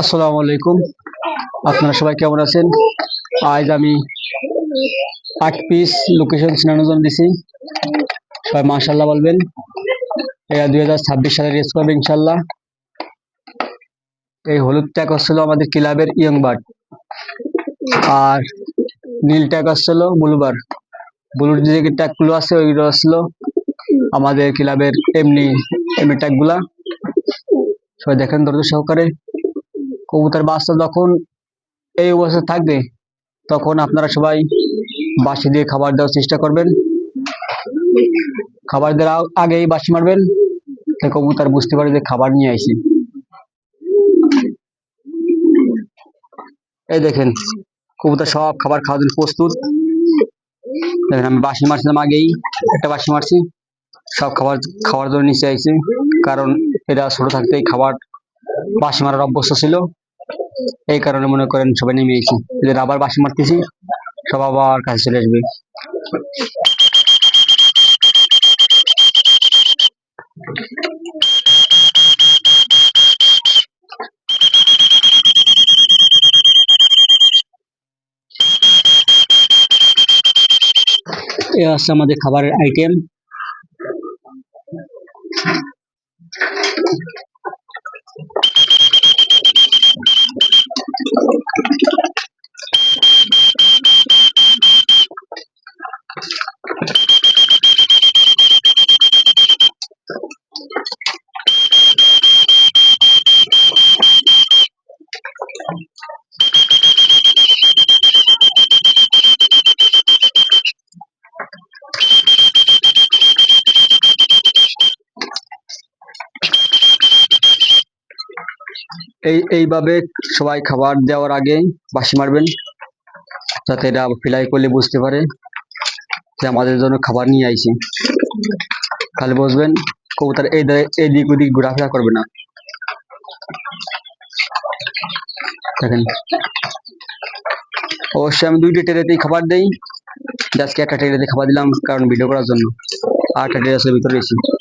আসসালামু আলাইকুম। আপনারা সবাই কেমন আছেন? আজ আমি আট পিস লোকেশন চিনানোর জন্য দিছি সবাই মাশাল্লাহ বলবেন। এটা দুই হাজার ছাব্বিশ সালে রেস করবে ইনশাল্লাহ এই হলুদ ট্যাগ হচ্ছিল আমাদের ক্লাবের ইয়ং বার্ড আর নীল ট্যাগ আসছিল ব্লুবার ব্লুর যে ট্যাগগুলো আছে, ওইগুলো আসছিল আমাদের ক্লাবের এমনি এমনি ট্যাগগুলা সবাই দেখেন ধৈর্য সহকারে। কবুতর বাচ্চা যখন এই অবস্থা থাকবে, তখন আপনারা সবাই বাসি দিয়ে খাবার দেওয়ার চেষ্টা করবেন। খাবার দেওয়ার আগেই বাসি মারবেন কবুতর বুঝতে পারে যে খাবার নিয়ে আইছি। এই দেখেন, কবুতর সব খাবার খাওয়ার জন্য প্রস্তুত। দেখেন, আমি বাসি মারছিলাম আগেই, একটা বাসি মারছি, সব খাবার খাওয়ার জন্য নিচে আইছে, কারণ এরা ছোট থাকতেই খাবার বাসি মারার অভ্যস্ত ছিল। এই কারণে মনে করেন সবাই নেমে এসেছি এদের আবার বাসি মারতেছি, সব আবার কাছে চলে আসবে। এ হচ্ছে আমাদের খাবারের আইটেম এই, এইভাবে সবাই খাবার দেওয়ার আগে বাসি মারবেন, যাতে এরা ফিলাই করলে বুঝতে পারে যে আমাদের জন্য খাবার নিয়ে আইছে। তাহলে বুঝবেন, কবুতর এই দে- এই দিক ওদিক ঘোরাফেরা করবে না। দেখেন। অবশ্যই আমি দুইটা টেরেতেই খাবার দেই। আজকে একটা টেরেতে খাবার দিলাম কারণ ভিডিও করার জন্য। একটা টেরে ভিতরে রয়েছি।